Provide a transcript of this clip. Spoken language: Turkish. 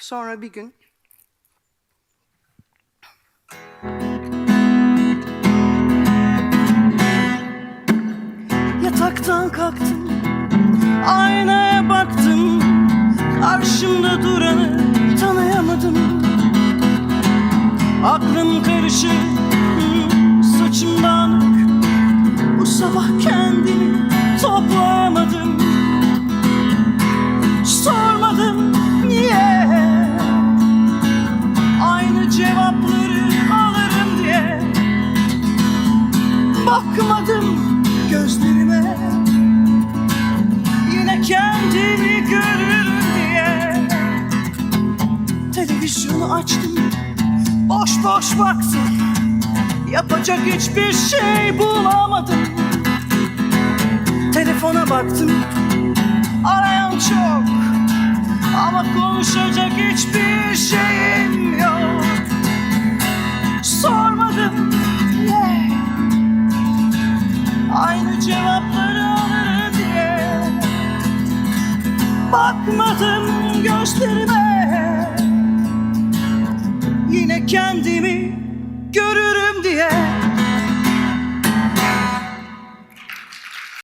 Sonra bir gün. Yataktan kalktım Aynaya baktım. Karşımda duranı tanıyamadım. Aklım karışık hmm, cevapları alırım diye. Bakmadım gözlerime. Yine kendimi görürüm diye. Televizyonu açtım. Boş boş baktım. Yapacak hiçbir şey bulamadım. Telefona baktım. Arayan çok. Ama konuşacak hiçbir şeyim Bakmadım gözlerime Yine kendimi görürüm